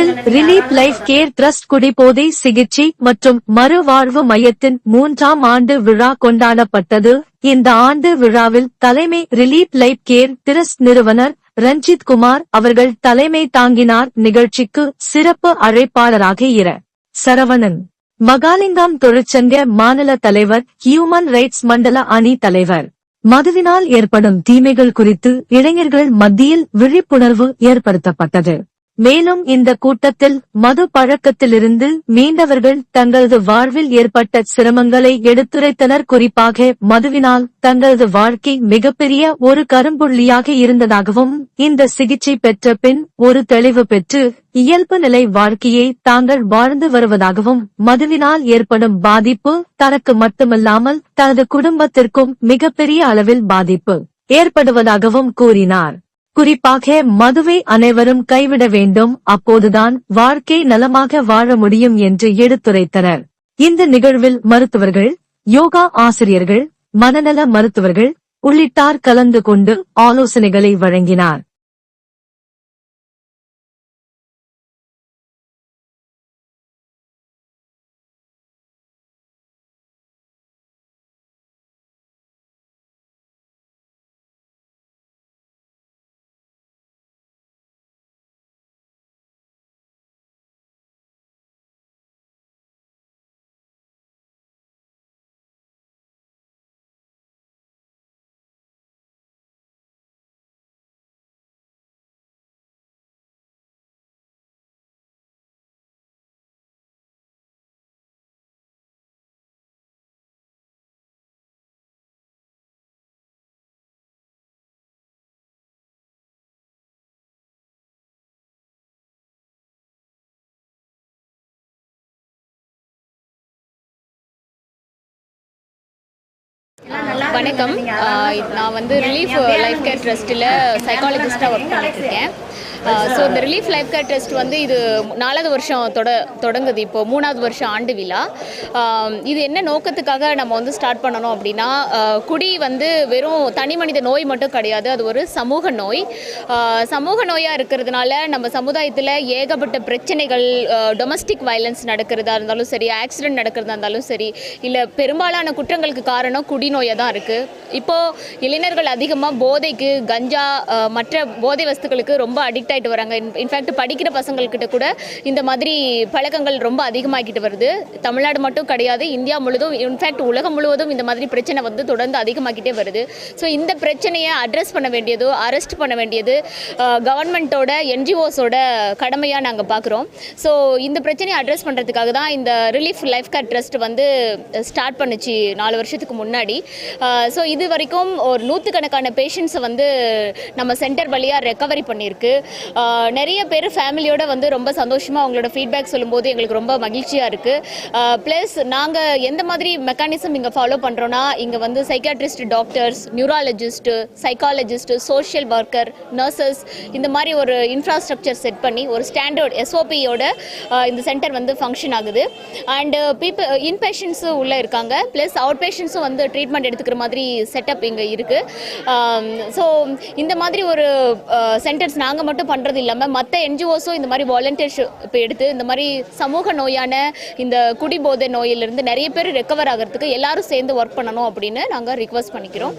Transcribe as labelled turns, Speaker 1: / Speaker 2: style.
Speaker 1: சேலத்தில் relief life care trust குடிபோதை சிகிச்சை மற்றும் மறுவாழ்வு மையத்தின் மூன்றாம் ஆண்டு விழா கொண்டாடப்பட்டது. இந்த ஆண்டு விழாவில் தலைமை ரிலீப் லைஃப் கேர் டிரஸ்ட் நிறுவனர் ரஞ்சித் குமார் அவர்கள் தலைமை தாங்கினார். நிகழ்ச்சிக்கு சிறப்பு அழைப்பாளராக இர. சரவணன். மகாலிங்கம் தொழிற்சங்க மாநில தலைவர் ஹியூமன் ரைட்ஸ் மண்டல அணி தலைவர். மதுவினால் ஏற்படும் தீமைகள் குறித்து இளைஞர்கள் மத்தியில் விழிப்புணர்வு ஏற்படுத்தப்பட்டது. மேலும் இந்த கூட்டத்தில் மது பழக்கத்திலிருந்து மீண்டவர்கள் தங்களது வாழ்வில் ஏற்பட்ட சிரமங்களை எடுத்துரைத்தனர். குறிப்பாக மதுவினால் தங்களது வாழ்க்கை மிகப்பெரிய ஒரு கரும்புள்ளியாக இருந்ததாகவும் இந்த சிகிச்சை பெற்ற பின் ஒரு தெளிவு பெற்று இயல்பு நிலை வாழ்க்கையை தாங்கள் வாழ்ந்து வருவதாகவும் மதுவினால் ஏற்படும் பாதிப்பு தனக்கு மட்டுமல்லாமல் தனது குடும்பத்திற்கும் மிகப்பெரிய அளவில் பாதிப்பு ஏற்படுவதாகவும் கூறினார். குறிப்பாக மதுவை அனைவரும் கைவிட வேண்டும் அப்போதுதான் வாழ்க்கை நலமாக வாழ முடியும் என்று எடுத்துரைத்தனர். இந்த நிகழ்வில் மருத்துவர்கள் யோகா ஆசிரியர்கள் மனநல மருத்துவர்கள் உள்ளிட்டார் கலந்து கொண்டு ஆலோசனைகளை வழங்கினார்.
Speaker 2: வணக்கம். நான் வந்து ரிலீஃப் லைஃப் கேர் ட்ரஸ்ட்டில் சைக்காலஜிஸ்ட்டாக ஒர்க் பண்ணிட்டு இருக்கேன். Uh, ஸோ இந்த ரிலீஃப் லைஃப் கேர் ட்ரஸ்ட் வந்து இது நாலாவது வருஷம் தொட தொடங்குது. இப்போ மூணாவது வருஷம் ஆண்டு விழா. Um, இது என்ன நோக்கத்துக்காக நம்ம வந்து ஸ்டார்ட் பண்ணணும் அப்படின்னா uh, குடி வந்து வெறும் தனி மனித நோய் மட்டும் கிடையாது. அது ஒரு சமூக நோய். Uh, சமூக நோயாக இருக்கிறதுனால நம்ம சமுதாயத்தில் ஏகப்பட்ட பிரச்சனைகள் டொமஸ்டிக் வயலன்ஸ் நடக்கிறதா இருந்தாலும் சரி ஆக்சிடென்ட் நடக்கிறதா இருந்தாலும் சரி இல்லை பெரும்பாலான குற்றங்களுக்கு காரணம் குடிநோயாக தான் இருக்குது இப்போது இளைஞர்கள் அதிகமாக போதைக்கு கஞ்சா மற்ற போதை வஸ்துக்களுக்கு ரொம்ப அடிக்ட் ஆகிட்டு வராங்க. இன்ஃபேக்ட் படிக்கிற பசங்கள்கிட்ட கூட இந்த மாதிரி பழக்கங்கள் ரொம்ப அதிகமாகிட்டு வருது. தமிழ்நாடு மட்டும் கிடையாது இந்தியா முழுவதும் இன்ஃபேக்ட் உலகம் முழுவதும் இந்த மாதிரி பிரச்சனை வந்து தொடர்ந்து அதிகமாகிட்டே வருது. ஸோ இந்த பிரச்சனையை அட்ரஸ் பண்ண வேண்டியது அரெஸ்ட் பண்ண வேண்டியது கவர்மெண்ட்டோட என்ஜிஓஸோட கடமையாக நாங்கள் பார்க்குறோம் ஸோ இந்த பிரச்சனையை அட்ரஸ் பண்ணுறதுக்காக தான் இந்த ரிலீஃப் லைஃப் கேர் ட்ரஸ்ட் வந்து ஸ்டார்ட் பண்ணுச்சு நாலு வருஷத்துக்கு முன்னாடி. ஸோ இது வரைக்கும் ஒரு நூற்றுக்கணக்கான பேஷண்ட்ஸை வந்து நம்ம சென்டர் வழியாக ரெக்கவரி பண்ணியிருக்கு. நிறைய பேர் ஃபேமிலியோட வந்து ரொம்ப சந்தோஷமாக அவங்களோட ஃபீட்பேக் சொல்லும்போது எங்களுக்கு ரொம்ப மகிழ்ச்சியாக இருக்குது ப்ளஸ் நாங்கள் எந்த மாதிரி மெக்கானிசம் இங்கே ஃபாலோ பண்ணுறோன்னா இங்கே வந்து psychiatrist doctors neurologist psychologist social worker nurses இந்த மாதிரி ஒரு இன்ஃப்ராஸ்ட்ரக்சர் செட் பண்ணி ஒரு ஸ்டாண்டர்ட் எஸ்ஓபியோட இந்த சென்டர் வந்து ஃபங்க்ஷன் ஆகுது. அண்டு பீப்புள் இன்பேஷன்ஸும் உள்ளே இருக்காங்க ப்ளஸ் அவுட் பேஷண்ட்ஸும் வந்து ட்ரீட்மெண்ட் எடுத்துக்கிற மாதிரி செட்டப் இங்கே இருக்குது ஸோ இந்த மாதிரி ஒரு சென்டர்ஸ் நாங்கள் மட்டும் பண்ணுறது இல்லாமல் மற்ற என்ஜிஓஸும் இந்த மாதிரி வாலண்டியர்ஷிப் எடுத்து இந்த மாதிரி சமூக நோயான இந்த குடிபோதை நோயிலிருந்து நிறைய பேர் ரெக்கவர் ஆகிறதுக்கு எல்லாரும் சேர்ந்து ஒர்க் பண்ணணும் அப்படின்னு நாங்கள் ரிக்வஸ்ட் பண்ணிக்கிறோம்.